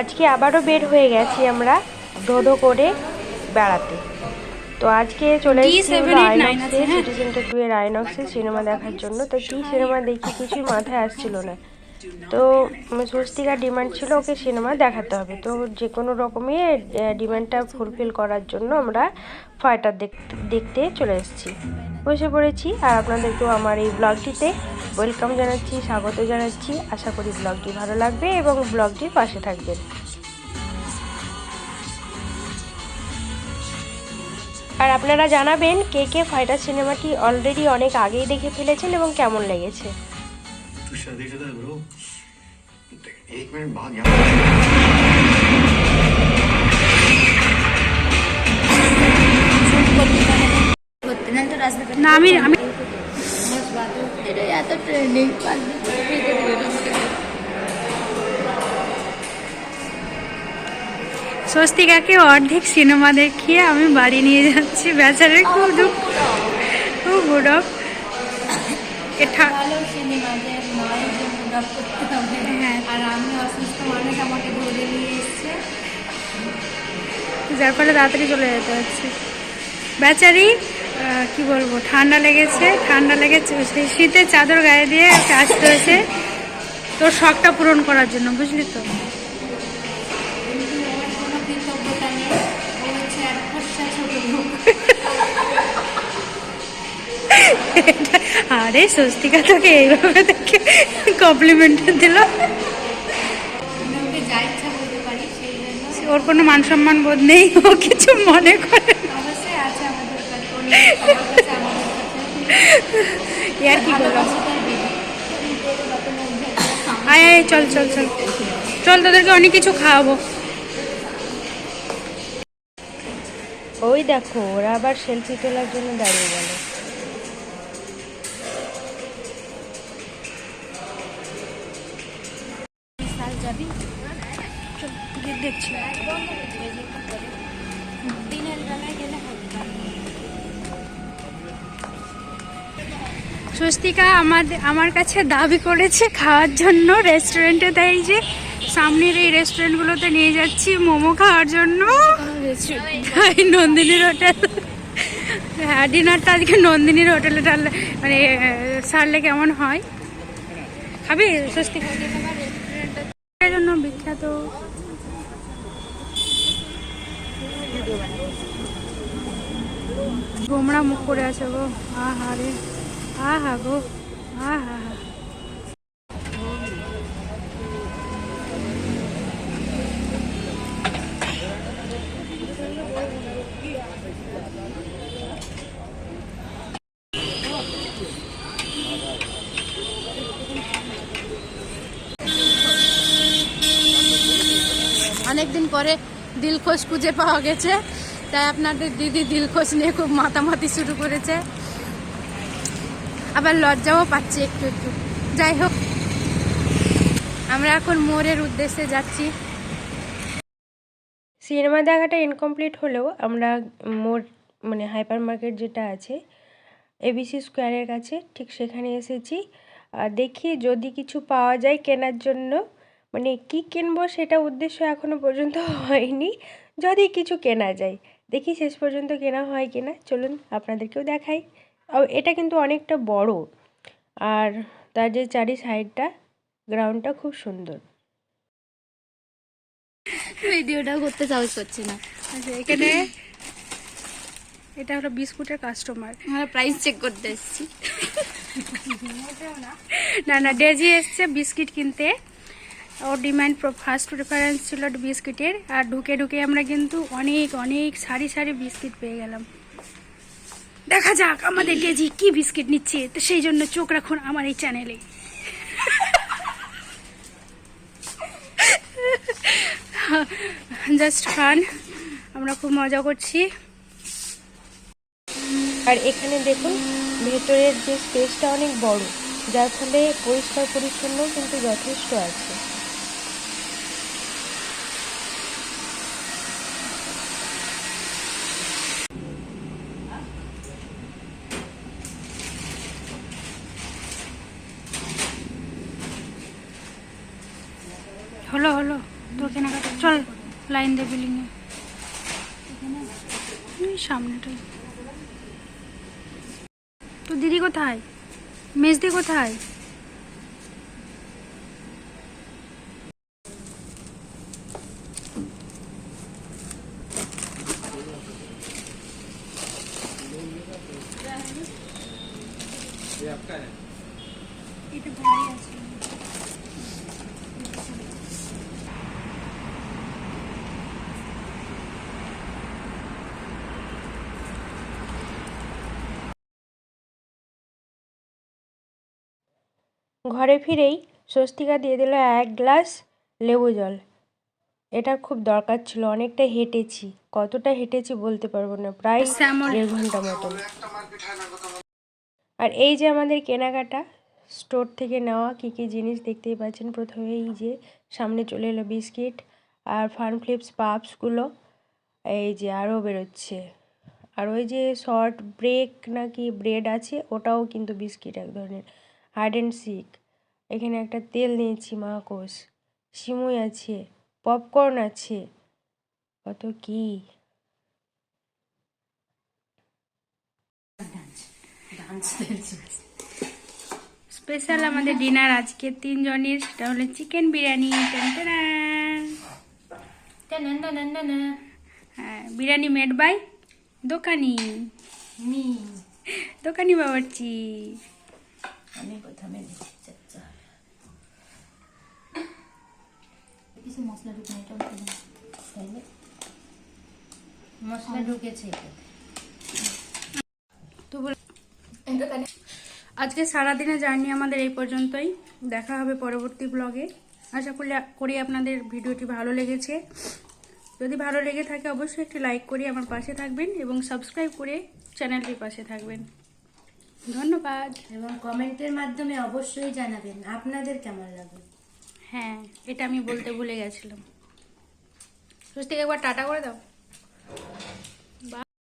আজকে আবারও বের হয়ে গেছি আমরা ধোধো করে বেড়াতে। তো আজকে চলে এসেছি আছে, হ্যাঁ। সিটি সেন্টার টু এর আইনক্সের সিনেমা দেখার জন্য। তো কী সিনেমা দেখি কিছুই মাথায় আসছিল না। তো স্বস্তিকার ডিমান্ড ছিল ওকে সিনেমা দেখাতে হবে। তো যে কোনো রকমই ডিমান্ডটা ফুলফিল করার জন্য আমরা ফাইটার দেখতে দেখতে চলে এসেছি। বসে পড়েছি আর আপনাদেরকেও আমার এই ব্লগটিতে ওয়েলকাম জানাচ্ছি স্বাগত জানাচ্ছি। আশা করি ব্লগটি ভালো লাগবে এবং ব্লগটির পাশে থাকবেন। আর আপনারা জানাবেন কে কে ফাইটার সিনেমাটি অলরেডি অনেক আগেই দেখে ফেলেছেন এবং কেমন লেগেছে। तू शादी शुदा है ब्रो एक मिनट बाद यहाँ করতে না তো রাস্তাতে না আমি আমি এটা এত ট্রেন্ডিং স্বস্তিকাকে অর্ধেক সিনেমা দেখিয়ে আমি বাড়ি নিয়ে যাচ্ছি বেচারের খুব দুঃখ খুব গুডব এটা ভালো সিনেমা যে মায়ের জন্য ডব করতে হবে। হ্যাঁ। আর আমি অসুস্থ মানুষ আমাকে ধরে নিয়ে এসছে। যার ফলে তাড়াতাড়ি চলে যেতে হচ্ছে। বেচারি কি বলব ঠান্ডা লেগেছে ঠান্ডা লেগেছে শীতের চাদর গায়ে দিয়ে আসতে হয়েছে। তোর শখটা পূরণ করার জন্য বুঝলি তো? আরে স্বস্তিকা তোকে এইভাবে দেখে কমপ্লিমেন্ট দিল। ওর কোনো মান সম্মান বোধ নেই, ও কিছু মনে করে আর কি আয় আয়, চল চল চল। চল, তোদেরকে অনেক কিছু খাওয়াবো। ওই দেখো, ওরা আবার সেলফি তোলার জন্য দাঁড়িয়ে গেল। স্বস্তিকা আমাদের আমার কাছে দাবি করেছে খাওয়ার জন্য রেস্টুরেন্টে দেয় যে, সামনের এই রেস্টুরেন্টগুলোতে নিয়ে যাচ্ছি মোমো খাওয়ার জন্য। তাই নন্দিনীর হোটেল হ্যাঁ ডিনারটা আজকে নন্দিনীর হোটেলে টানলে মানে সারলে কেমন হয়? খাবি স্বস্তিকা? জন্য বিখ্যাত। গোমড়া মুখ করে আছে গো। আহা রে আহা গো। আহা হা অনেকদিন পরে দিলখোশ খুঁজে পাওয়া গেছে, তাই আপনাদের দিদি দিলখোশ নিয়ে খুব মাতামাতি শুরু করেছে। আবার লজ্জাও পাচ্ছি একটু একটু। যাই হোক, আমরা এখন মোড়ের উদ্দেশ্যে যাচ্ছি। সিনেমা দেখাটা ইনকমপ্লিট হলেও আমরা মোর মানে হাইপার মার্কেট যেটা আছে এবিসি স্কোয়ারের কাছে ঠিক সেখানে এসেছি। আর দেখি যদি কিছু পাওয়া যায় কেনার জন্য মানে কি কিনবো সেটা উদ্দেশ্য এখনও পর্যন্ত হয়নি। যদি কিছু কেনা যায়, দেখি শেষ পর্যন্ত কেনা হয় কিনা। চলুন আপনাদেরকেও দেখাই। এটা কিন্তু অনেকটা বড়। আর তার যে চারি সাইডটা গ্রাউন্ডটা খুব সুন্দর। ভিডিওটাও করতে সাহস করছে না। আচ্ছা এখানে এটা হলো বিস্কুটের কাস্টমার আমরা প্রাইস চেক করতে এসেছি। না না ডেজি এসছে বিস্কিট কিনতে। ওর ডিমান্ড ফার্স্ট প্রেফারেন্স ছিল বিস্কিটের। আর ঢুকে ঢুকে আমরা কিন্তু অনেক অনেক সারি সারি বিস্কিট পেয়ে গেলাম। দেখা যাক, আমাদের ডেজি কি বিস্কিট নিচ্ছে, তো সেই জন্য চোখ রাখুন আমার এই চ্যানেলে। জাস্ট ফান আমরা খুব মজা করছি। আর এখানে দেখুন, ভেতরের যে স্পেসটা অনেক বড়, যার ফলে পরিষ্কার পরিচ্ছন্ন কিন্তু যথেষ্ট আছে হলো হলো তোর কেনাকাটা চল লাইন দে বিল্ডিংয়ে এই সামনেটাই। তো দিদি কোথায়? মেজদি কোথায়? এটা ভারী আছে ঘরে ফিরেই স্বস্তিকা দিয়ে দিল এক গ্লাস লেবু জল। এটা খুব দরকার ছিল অনেকটা হেঁটেছি। কতটা হেঁটেছি বলতে পারব না প্রায় দেড় ঘণ্টা মতন। আর এই যে আমাদের কেনাকাটা স্টোর থেকে নেওয়া কী কী জিনিস দেখতেই পাচ্ছেন? প্রথমে এই যে সামনে চলে এলো বিস্কিট আর ফান ফ্লিপস পাপসগুলো। এই যে আরও বেরোচ্ছে। আর ওই যে শর্ট ব্রেক নাকি ব্রেড আছে ওটাও কিন্তু বিস্কিট এক ধরনের। হাইড অ্যান্ড সিক এখানে একটা তেল নিয়েছি মাকোস সিমুই আছে পপকর্ন আছে। কত কি? স্পেশাল আমাদের ডিনার আজকে তিনজনের সেটা হলো চিকেন বিরিয়ানি। হ্যাঁ বিরিয়ানি মেড বাই দোকানি। মি। দোকানি বাবারচি। আমি প্রথমে দিচ্ছি কিছু মশলা ঢুকে এটা। তাইলে মশলা ঢুকেছে। তো আজকে সারাদিনের জার্নি আমাদের এই পর্যন্তই। দেখা হবে পরবর্তী ব্লগে। আশা করি করি আপনাদের ভিডিওটি ভালো লেগেছে। যদি ভালো লেগে থাকে অবশ্যই একটি লাইক করে আমার পাশে থাকবেন এবং সাবস্ক্রাইব করে চ্যানেলটির পাশে থাকবেন। ধন্যবাদ। এবং কমেন্টের মাধ্যমে অবশ্যই জানাবেন আপনাদের কেমন লাগবে হ্যাঁ এটা আমি বলতে ভুলে গেছিলাম। সুস্থিকে একবার টাটা করে দাও।